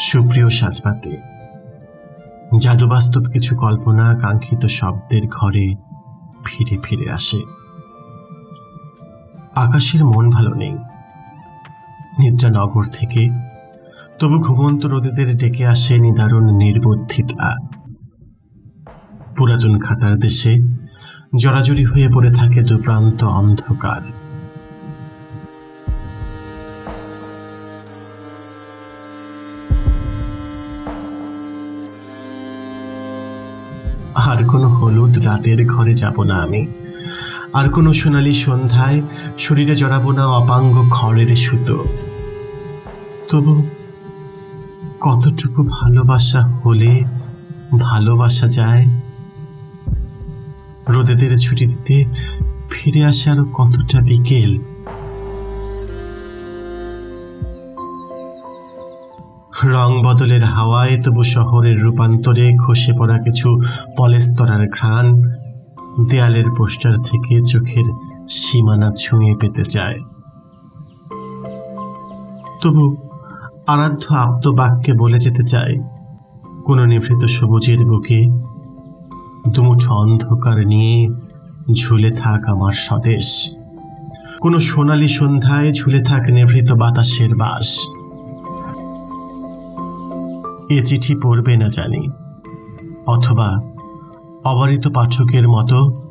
সুপ্রিয় সাজপাতে জাদু বাস্তব কিছু কল্পনা কাঙ্ক্ষিত শব্দের ঘরে ফিরে ফিরে আসে। আকাশের মন ভালো নেই। নিদ্রা নগর থেকে তবু ঘুমন্ত রোদেদের ডেকে আসে নিদারুণ নির্বুদ্ধিতা। পুরাতন খাতার দেশে জড়াজড়ি হয়ে পড়ে থাকে দুপ্রান্ত অন্ধকার। আর কোনো হলুদ রাতের ঘরে যাব না আমি। আর কোনো সোনালি সন্ধ্যায় শরীরে জড়াবো না অপাঙ্গ খড়ের সুতো। তবু কতটুকু ভালোবাসা হলে ভালোবাসা যায়? রোদেদের ছুটি দিতে ফিরে আসে আরও কতটা বিকেল? রং বদলের হাওয়ায় তবু শহরের রূপান্তরে খসে পড়া কিছু পলেস্তরার ঘ্রাণ দেয়ালের পোস্টার থেকে চোখের সীমানা ছুঁয়ে পেতে চায়। তবু আরাধ্য আপ্ত বাক্যে বলে যেতে চায়, কোনো নিভৃত সবুজের বুকে দুমুঠো অন্ধকার নিয়ে ঝুলে থাক আমার স্বদেশ। কোনো সোনালি সন্ধ্যায় ঝুলে থাক নিভৃত বাতাসের বাস। এ চিঠি পড়বে না জানি। অথবা অবারিত পাঠকের মতো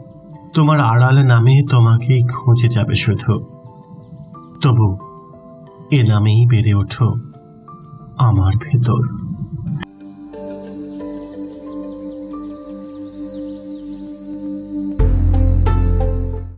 তোমার আড়ালে নামে তোমাকেই খুঁজে যাবে শুধু। তবু এ নামেই বেড়ে ওঠো আমার ভেতর।